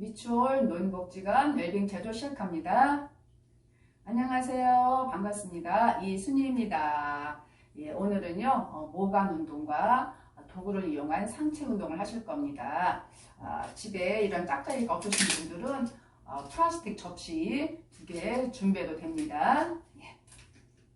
미추홀 노인복지관 웰빙 제조 시작합니다. 안녕하세요. 반갑습니다. 이순희입니다. 예, 오늘은요, 어, 모관 운동과 도구를 이용한 상체 운동을 하실 겁니다. 아, 집에 이런 짝짝이가 없으신 분들은 어, 플라스틱 접시 두 개 준비해도 됩니다. 예.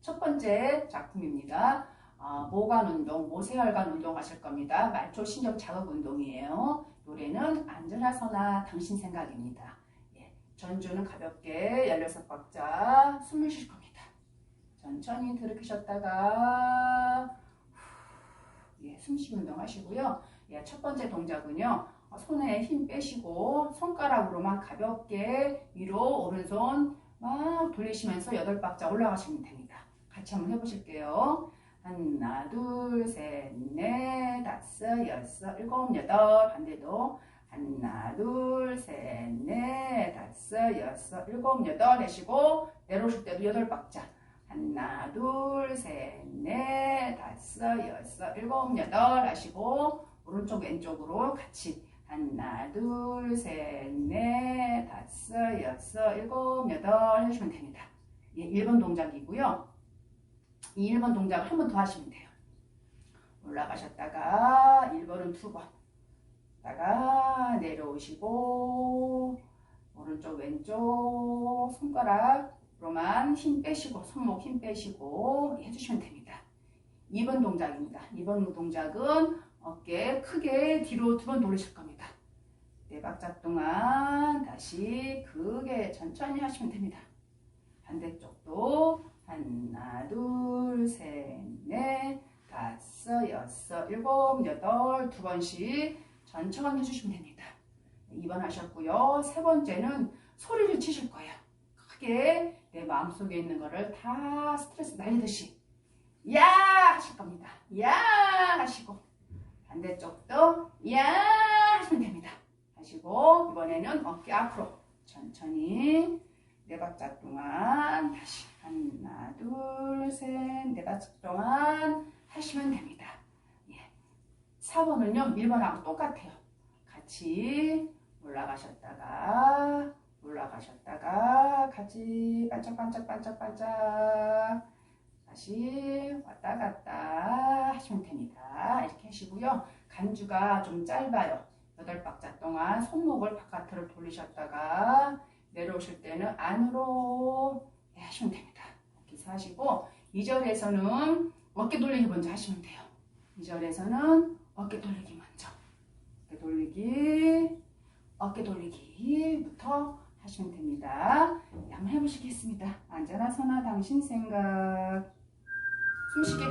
첫 번째 작품입니다. 어, 모관 운동, 모세혈관 운동 하실 겁니다. 말초 신경 자극 운동이에요. 노래는 앉으라서나 당신 생각입니다. 예. 전주는 가볍게 16박자 숨을 쉴 겁니다. 천천히 들이키셨다가 예, 숨쉬기 운동 하시고요. 예, 첫 번째 동작은요. 어, 손에 힘 빼시고 손가락으로만 가볍게 위로 오른손 막 돌리시면서 8박자 올라가시면 됩니다. 같이 한번 해보실게요. 하나, 둘, 셋, 넷, 다섯, 여섯, 일곱, 여덟. 반대도 하나, 둘, 셋, 넷, 다섯, 여섯, 일곱, 여덟 하시고 내려오실 때도 여덟 박자. 하나, 둘, 셋, 넷, 다섯, 여섯, 일곱, 여덟 하시고 오른쪽 왼쪽으로 같이 하나, 둘, 셋, 넷, 다섯, 여섯, 일곱, 여덟 해주시면 됩니다. 예, 1번 동작이고요. 이 1번 동작을 한 번 더 하시면 돼요. 올라가셨다가 1번은 두 번. 다가 내려오시고 오른쪽 왼쪽 손가락으로만 힘 빼시고 손목 힘 빼시고 해주시면 됩니다. 2번 동작입니다. 2번 동작은 어깨 크게 뒤로 두 번 돌리실 겁니다. 네 박자 동안 다시 크게 천천히 하시면 됩니다. 반대쪽도 하나, 둘, 셋, 넷, 다섯, 여섯, 일곱, 여덟 두 번씩 천천히 해주시면 됩니다. 2번 하셨고요. 세 번째는 소리를 치실 거예요. 크게 내 마음속에 있는 거를 다 스트레스 날리듯이 야 하실 겁니다. 야 하시고 반대쪽도 야 하시면 됩니다. 하시고 이번에는 어깨 앞으로 천천히 네 박자 동안 다시 하나 둘셋네 박자 동안 하시면 됩니다. 예. 4번은요 1번하고 똑같아요. 같이 올라가셨다가 올라가셨다가 같이 반짝반짝 반짝반짝 다시 왔다 갔다 하시면 됩니다. 이렇게 하시고요. 간주가 좀 짧아요. 8박자 동안 손목을 바깥으로 돌리셨다가 내려오실 때는 안으로 하시면 됩니다. 이렇게 하시고 2절에서는 어깨 돌리기 먼저 하시면 돼요. 2절에서는 어깨 돌리기 먼저 어깨 돌리기 어깨 돌리기부터 하시면 됩니다. 네, 한번 해보시겠습니다. 앉아나 서나 당신 생각 숨쉬게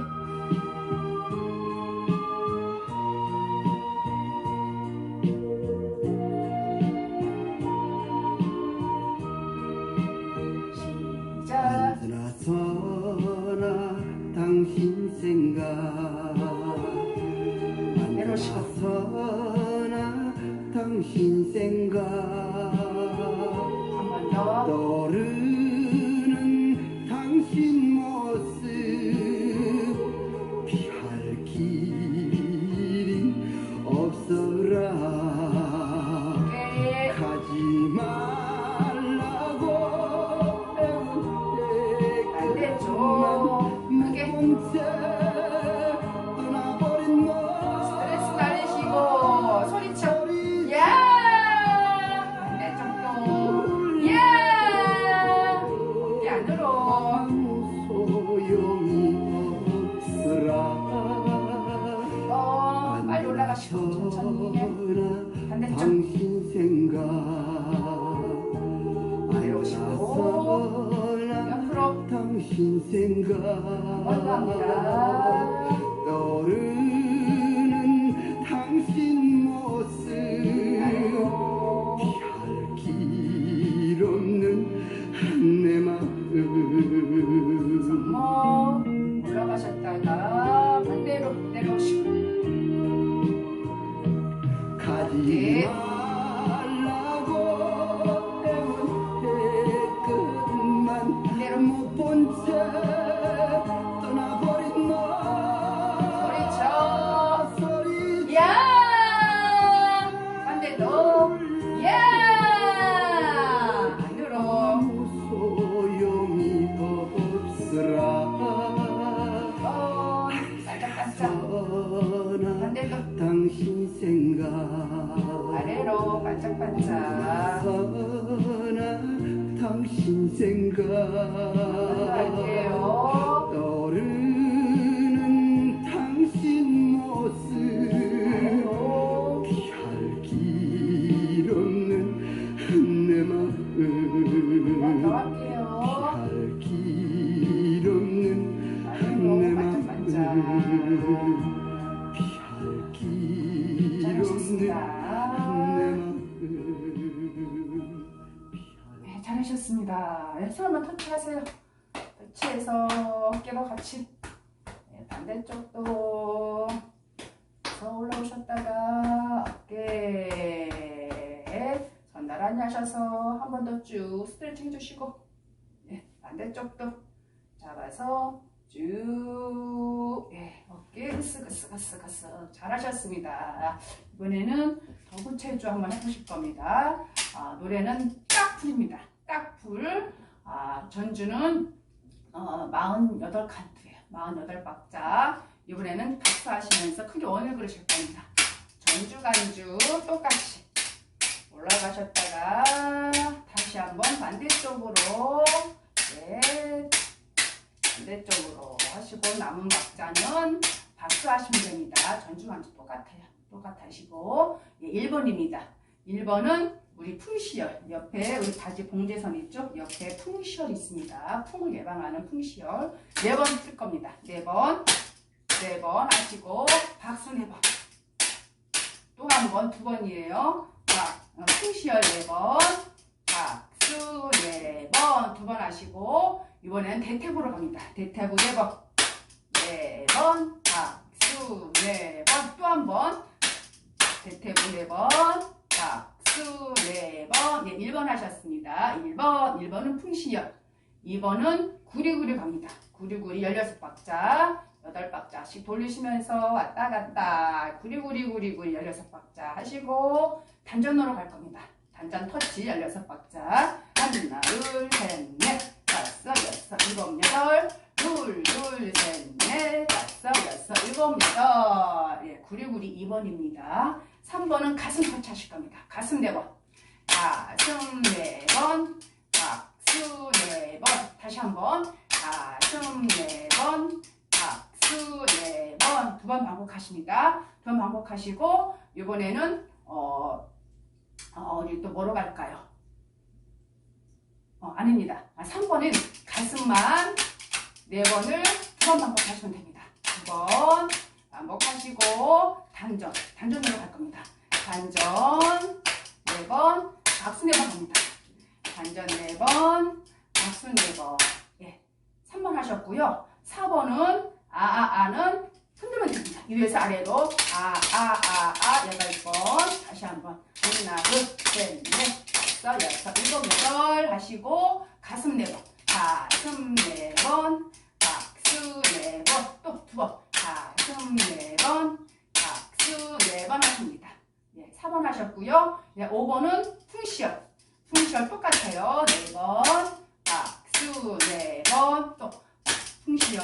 안으로. 소용이 없으라 어, 빨리 올라가시고 천천히. 반대쪽. 당신 생각 내려오시고. 옆으로. 당신 생각 감사합니다. 떠오 사랑하는 당신 생각. 아래로 반짝반짝. 당신 생각. 반대쪽도 서 올라오셨다가 어깨 손 나란히 하셔서 한 번 더 쭉 스트레칭 해주시고 네, 반대쪽도 잡아서 쭉 예, 어깨 으쓱으쓱으쓱으쓱 잘하셨습니다. 이번에는 더 구체조 한번 해보실 겁니다. 아, 노래는 딱풀입니다. 딱풀. 아, 전주는 어, 48 칸트예요. 48박자. 이번에는 박수 하시면서 크게 원을 그으실 겁니다. 전주 간주 똑같이 올라가셨다가 다시 한번 반대쪽으로 네, 반대쪽으로 하시고 남은 박자는 박수 하시면 됩니다. 전주 간주 똑같아요. 똑같으시고 예, 1번입니다. 1번은 우리 풍시열 옆에 우리 바지 봉제선 있죠? 옆에 풍시열 있습니다. 풍을 예방하는 풍시열 네 번 쓸 겁니다. 네 번, 네번 하시고 박수 네 번. 또 한 번, 두 번이에요. 자, 어, 풍시열 네 번, 박수 네 번, 두번 하시고 이번엔 대퇴부로 갑니다. 대퇴부 네 번, 네 번, 박수 네 번, 또 한 번. 대퇴부 네 번, 박수 네 번, 예, 1번 하셨습니다. 1번, 1번은 풍시열, 2번은 구리구리 갑니다. 구리구리 16박자, 8박자씩 돌리시면서 왔다 갔다, 구리구리 구리구리 16박자 하시고, 단전으로 갈 겁니다. 단전 터치 16박자, 하나, 둘, 셋, 넷, 다섯, 여섯, 일곱, 여덟, 둘, 둘, 셋, 넷, 다섯, 여섯, 일곱, 여덟. 예, 구리구리 2번입니다. 3번은 가슴 터치 하실 겁니다. 가슴 4번. 가슴 4번. 박수 4번. 다시 한번. 가슴 4번. 박수 4번. 두 번 반복하십니다. 두번 반복하시고, 이번에는, 어, 어, 우리 또 뭐로 갈까요? 어, 아닙니다. 아, 3번은 가슴만 4번을 두 번 반복하시면 됩니다. 두 번 반복하시고 단전, 단전으로 갈 겁니다. 단전 4번, 박수 4번 갑니다. 단전 4번, 박수 4번. 예. 3번 하셨고요. 4번은 아아아는 흔들면 됩니다. 위에서 아래로 아아아아 8번 다시 한번 하나 둘셋넷 다섯 여섯 일곱 여덟 하시고 가슴 4번 가슴 4번 박수 4번 또 두 번 가슴 4번 박수 4번 하십니다. 예, 4번 하셨고요. 예, 5번은 풍시열 풍시열 똑같아요. 4번 박수 4번 또 풍시열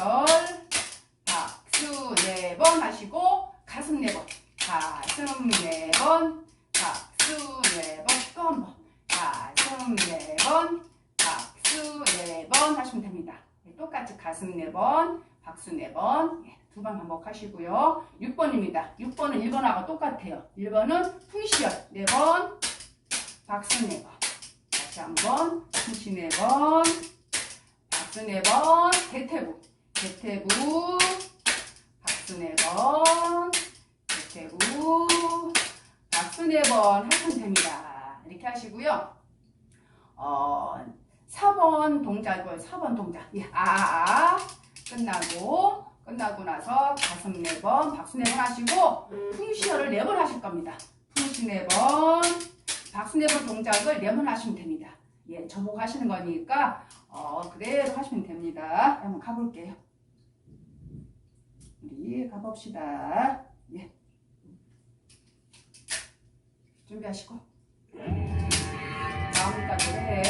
박수 4번 하시고 가슴 4번 가슴 4번 박수 4번 또 한 번 가슴 4번 박수 4번 하시면 됩니다. 네, 똑같이 가슴 4번 박수 4번. 예, 두번 반복하시고요. 6번입니다. 6번은 1번하고 똑같아요. 1번은 풍시열 4번. 박수 4번. 다시 한번. 풍시 4번. 박수 4번. 대퇴부. 대퇴부. 박수 4번. 대퇴부. 박수 4번 하시면 됩니다. 이렇게 하시고요. 어, 4번 동작을 4번 동작. 예, 아 아 끝나고 끝나고 나서 가슴 4번 박수 4번 하시고 풍시열을 4번 하실 겁니다. 풍시 4번 박수 4번 동작을 4번 하시면 됩니다. 예, 저보고 하시는 거니까 어, 그대로 하시면 됩니다. 한번 가볼게요. 우리 가봅시다. 예. 준비하시고. 마음까지 해.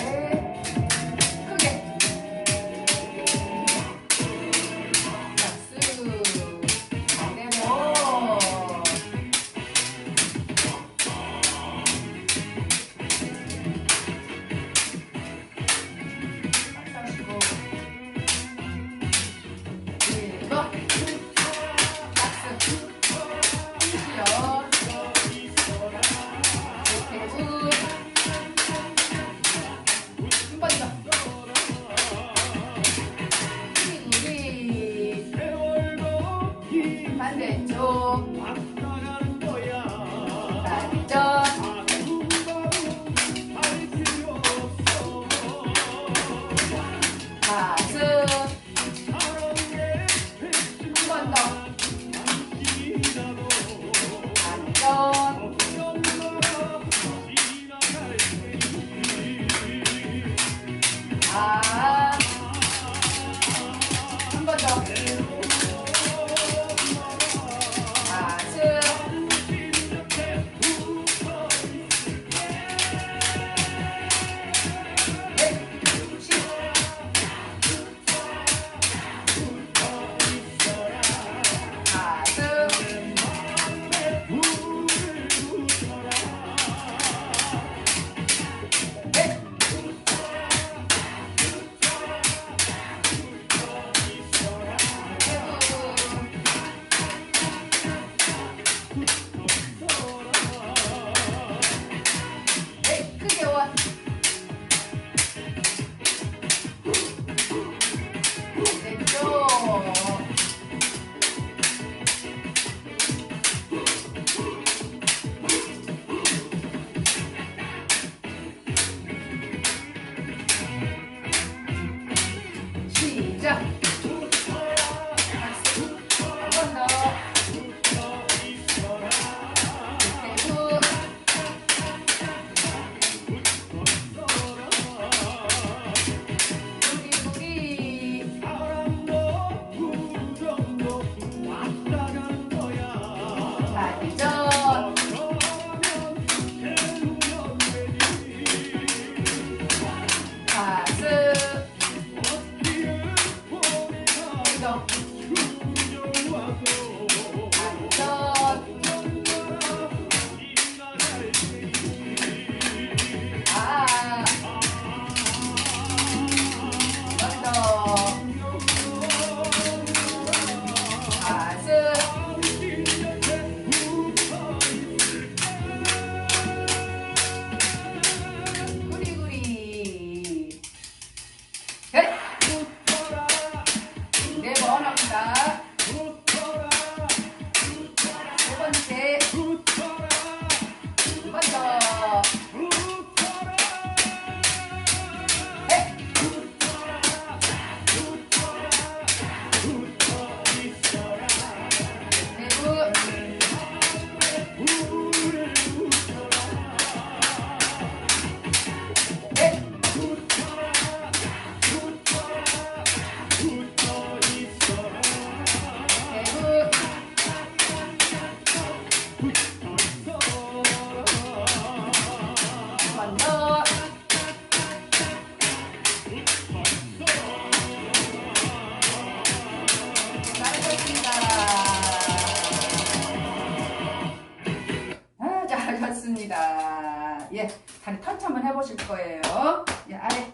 해보실 거예요. 예, 아래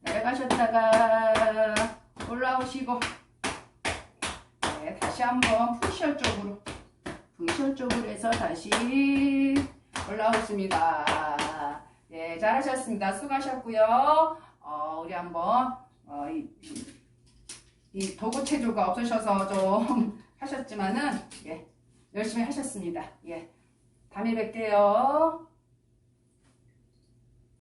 내려가셨다가 올라오시고 네, 다시 한번 푸시얼 쪽으로 푸시얼 쪽으로 해서 다시 올라오십니다. 예, 잘하셨습니다. 수고하셨고요. 어, 우리 한번 어, 이, 이 도구 체조가 없으셔서 좀 하셨지만은 예, 열심히 하셨습니다. 예, 다음에 뵐게요.